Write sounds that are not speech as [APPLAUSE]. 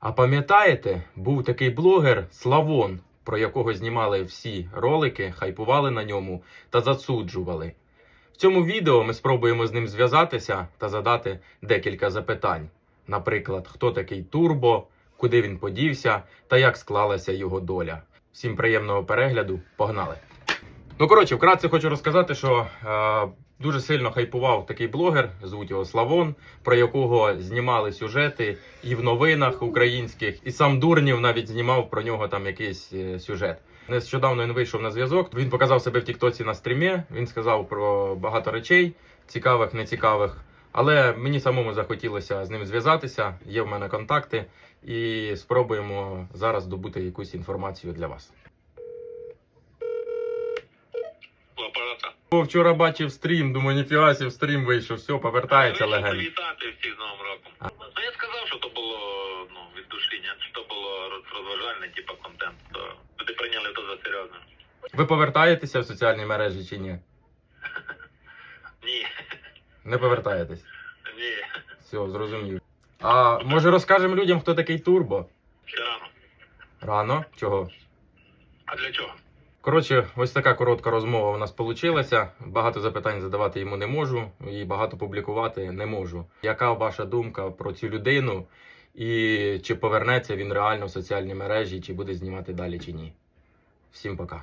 А пам'ятаєте, був такий блогер Славон, про якого знімали всі ролики, хайпували на ньому та засуджували. В цьому відео ми спробуємо з ним зв'язатися та задати декілька запитань. Наприклад, хто такий Турбо, куди він подівся та як склалася його доля. Всім приємного перегляду, погнали! Ну, коротше, вкратце хочу розказати, що е, дуже сильно хайпував такий блогер, звуть його Славон, про якого знімали сюжети і в новинах українських, і сам Дурнів навіть знімав про нього там якийсь е, сюжет. Нещодавно він вийшов на зв'язок. Він показав себе в Тіктоці на стрімі. Він сказав про багато речей, цікавих, нецікавих. Але мені самому захотілося з ним зв'язатися. Є в мене контакти, і спробуємо зараз добути якусь інформацію для вас. Апарата. О, Вчора бачив стрім, думаю, ніфіга сі, в стрім вийшов, все, повертається легенда. Привітати всіх з Новим роком. А. Ну я сказав, що то було ну, від душі, ні? що то було роз- розважальний типу контент. То люди прийняли то за серйозно. Ви повертаєтеся в соціальні мережі чи ні? [LAUGHS] Ні, Не повертаєтесь. ні, Все, зрозумів. А може розкажемо людям, хто такий Турбо? ще рано. Рано? Чого? А для чого? Коротше, ось така коротка розмова у нас вийшла. Багато запитань задавати йому не можу і багато публікувати не можу. Яка ваша думка про цю людину? І чи повернеться він реально в соціальні мережі, чи буде знімати далі, чи ні? Всім пока.